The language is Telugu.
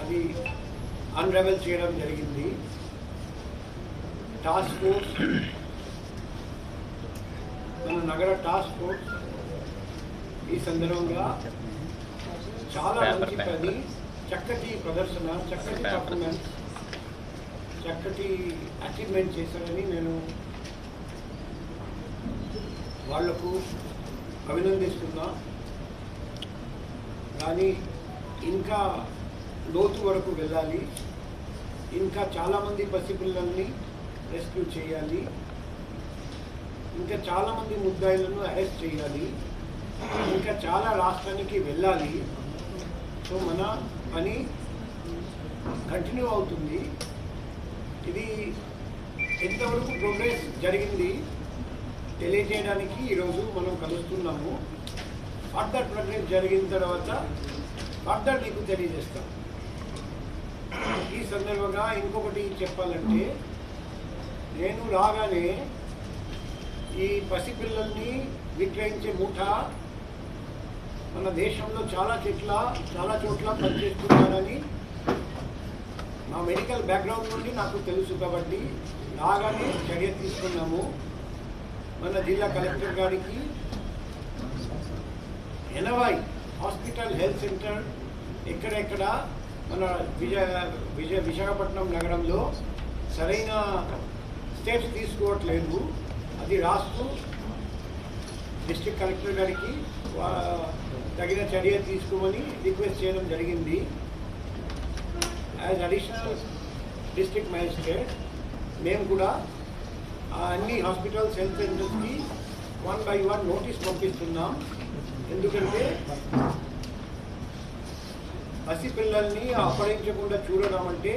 అది అన్రెవెల్ చేయడం జరిగింది. టాస్క్ ఫోర్స్ మన నగర టాస్క్ ఫోర్స్ ఈ సందర్భంగా చాలా మంచి. పని చక్కటి ప్రదర్శన చక్కటి. పర్ఫార్మెన్స్ చక్కటి అచీవ్మెంట్ చేశారని నేను వాళ్ళకు అభినందిస్తున్నా. కానీ ఇంకా లోతు వరకు వెళ్ళాలి. ఇంకా చాలామంది పసిపిల్లల్ని రెస్క్యూ చేయాలి. ఇంకా చాలామంది ముద్దాయిలను అరెస్ట్ చేయాలి. ఇంకా చాలా రాష్ట్రానికి వెళ్ళాలి. సో మన పని కంటిన్యూ అవుతుంది. ఇది ఎంతవరకు ప్రోగ్రెస్ జరిగింది తెలియజేయడానికి ఈరోజు మనం కలుస్తున్నాము. ఫర్దర్ ప్రక్రియ జరిగిన తర్వాత ఫర్దర్ నీకు తెలియజేస్తాం. ఈ సందర్భంగా ఇంకొకటి చెప్పాలంటే నేను రాగానే ఈ పసిపిల్లల్ని విక్రయించే ముఠ మన దేశంలో చాలా చెట్ల చాలా చోట్ల పనిచేస్తున్నారని నా మెడికల్ బ్యాక్గ్రౌండ్ నుండి నాకు తెలుసు కాబట్టి రాగానే చర్య తీసుకున్నాము. మన జిల్లా కలెక్టర్ గారికి ఎనభై హాస్పిటల్ హెల్త్ సెంటర్ ఎక్కడెక్కడ మన విజయ విజయ విశాఖపట్నం నగరంలో సరైన స్టెప్స్ తీసుకోవట్లేదు. అది రాస్తూ డిస్ట్రిక్ట్ కలెక్టర్ గారికి వా- తగిన చర్య తీసుకోమని రిక్వెస్ట్ చేయడం జరిగింది. యాజ్ అడిషనల్ డిస్ట్రిక్ట్ మ్యాజిస్ట్రేట్ మేము కూడా అన్ని హాస్పిటల్స్ హెల్త్ సెంటర్స్కి వన్ బై వన్ నోటీస్ పంపిస్తున్నాం. ఎందుకంటే పసిపిల్లల్ని అప్పగించకుండా చూడడం అంటే